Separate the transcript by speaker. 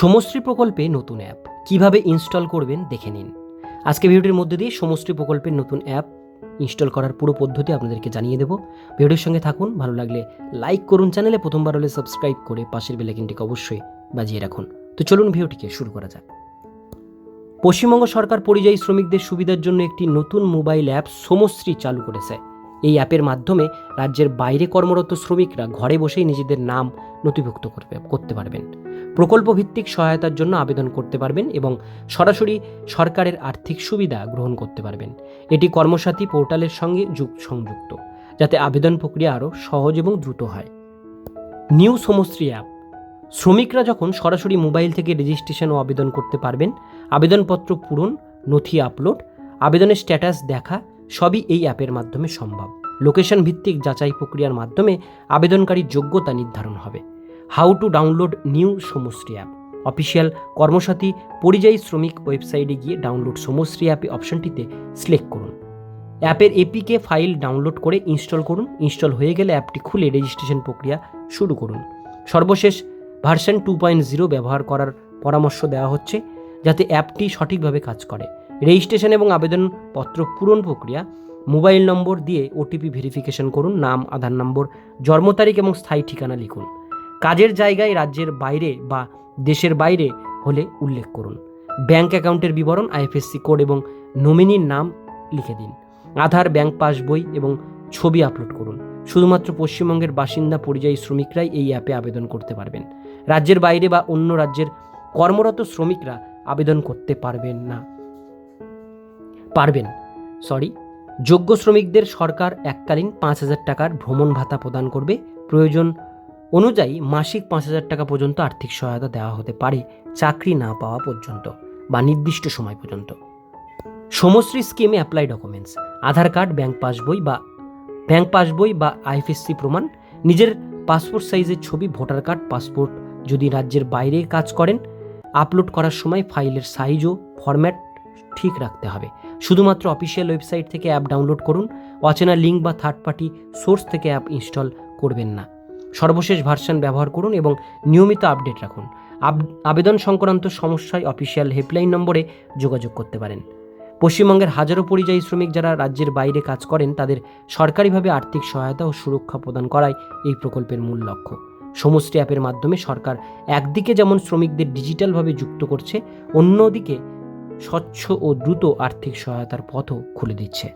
Speaker 1: সমশ্রী প্রকল্পে নতুন অ্যাপ কীভাবে ইনস্টল করবেন দেখে নিন। আজকে ভিডিওটির মধ্যে দিয়ে সমশ্রী প্রকল্পের নতুন অ্যাপ ইনস্টল করার পুরো পদ্ধতি আপনাদেরকে জানিয়ে দেবো। ভিডিওর সঙ্গে থাকুন, ভালো লাগলে লাইক করুন চ্যানেলে, প্রথমবার হলে সাবস্ক্রাইব করে পাশের বেলাইকিনটিকে অবশ্যই বাজিয়ে রাখুন। তো চলুন ভিডিওটিকে শুরু করা যাক। পশ্চিমবঙ্গ সরকার পরিযায়ী শ্রমিকদের সুবিধার জন্য একটি নতুন মোবাইল অ্যাপ সমশ্রী চালু করেছে। এই অ্যাপের মাধ্যমে রাজ্যের বাইরে কর্মরত শ্রমিকরা ঘরে বসেই নিজেদের নাম নথিভুক্ত করবে, করতে পারবেন। প্রকল্প ভিত্তিক সহায়তার জন্য আবেদন করতে পারবেন এবং সরাসরি সরকারের আর্থিক সুবিধা গ্রহণ করতে পারবেন। এটি কর্মসাথী পোর্টালের সঙ্গে সংযুক্ত, যাতে আবেদন প্রক্রিয়া আরও সহজ এবং দ্রুত হয়। New Samashree app. শ্রমিকরা যখন সরাসরি মোবাইল থেকে রেজিস্ট্রেশন ও আবেদন করতে পারবেন, আবেদনপত্র পূরণ, নথি আপলোড, আবেদনের স্ট্যাটাস দেখা, সবই এই অ্যাপের মাধ্যমে সম্ভব। লোকেশন ভিত্তিক যাচাই প্রক্রিয়ার মাধ্যমে আবেদনকারীর যোগ্যতা নির্ধারণ হবে। How to download new Samashree app official Karmasathi পরিযায়ী শ্রমিক ওয়েবসাইটে গিয়ে ডাউনলোড সমশ্রী অ্যাপে অপশনটিতে সিলেক্ট করুন। অ্যাপের এপিকে ফাইল ডাউনলোড করে ইনস্টল করুন। ইনস্টল হয়ে গেলে অ্যাপটি খুলে রেজিস্ট্রেশন প্রক্রিয়া শুরু করুন। সর্বশেষ ভার্সন টু পয়েন্ট জিরো ব্যবহার করার পরামর্শ দেওয়া হচ্ছে যাতে অ্যাপটি সঠিকভাবে কাজ করে। রেজিস্ট্রেশন এবং আবেদনপত্র পূরণ প্রক্রিয়া মোবাইল নম্বর দিয়ে ওটিপি ভেরিফিকেশন করুন, নাম, আধার নম্বর, জন্ম তারিখ এবং স্থায়ী ঠিকানা লিখুন। কাজের জায়গায় রাজ্যের বাইরে বা দেশের বাইরে হলে উল্লেখ করুন। ব্যাংক অ্যাকাউন্টের বিবরণ, আইএফএসসি কোড এবং নমিনির নাম লিখে দিন। আধার, ব্যাংক পাসবই এবং ছবি আপলোড করুন। শুধুমাত্র পশ্চিমবঙ্গের বাসিন্দা, পরিযায়ী শ্রমিকরাই এই অ্যাপে আবেদন করতে পারবেন। রাজ্যের বাইরে বা অন্য রাজ্যের কর্মরত শ্রমিকরা আবেদন করতে পারবেন না। পারবেন, সরি যোগ্য শ্রমিকদের সরকার এককালীন পাঁচ হাজার টাকার ভ্রমণ ভাতা প্রদান করবে। প্রয়োজন অনুযায়ী মাসিক পাঁচ হাজার টাকা পর্যন্ত আর্থিক সহায়তা দেওয়া হতে পারে চাকরি না পাওয়া পর্যন্ত বা নির্দিষ্ট সময় পর্যন্ত। সমশ্রী স্কিমে apply documents, Aadhaar card, bank passbook বা ব্যাংক পাসবই বা আইএফএসসি প্রমাণ, নিজের পাসপোর্ট সাইজের ছবি, ভোটার কার্ড, পাসপোর্ট যদি রাজ্যের বাইরে কাজ করেন, আপলোড করার সময় ফাইলের সাইজ ও ফরম্যাট ঠিক রাখতে হবে। শুধুমাত্র অফিসিয়াল ওয়েবসাইট থেকে অ্যাপ ডাউনলোড করুন, অচেনা লিঙ্ক বা থার্ড পার্টি সোর্স থেকে অ্যাপ ইনস্টল করবেন না। সর্বশেষ ভার্সন ব্যবহার করুন এবং নিয়মিত আপডেট রাখুন। আব- আবেদন সংক্রান্ত সমস্যায় অফিসিয়াল হেল্পলাইন নম্বরে যোগাযোগ করতে পারেন। পশ্চিমবঙ্গের হাজারো পরিযায়ী শ্রমিক যারা রাজ্যের বাইরে কাজ করেন, তাদের সরকারিভাবে আর্থিক সহায়তা ও সুরক্ষা প্রদান করাই এই প্রকল্পের মূল লক্ষ্য। সমষ্টি অ্যাপের মাধ্যমে সরকার একদিকে যেমন শ্রমিকদের ডিজিটালভাবে যুক্ত করছে, অন্যদিকে স্বচ্ছ ও দ্রুত আর্থিক সহায়তার পথও খুলে দিচ্ছে।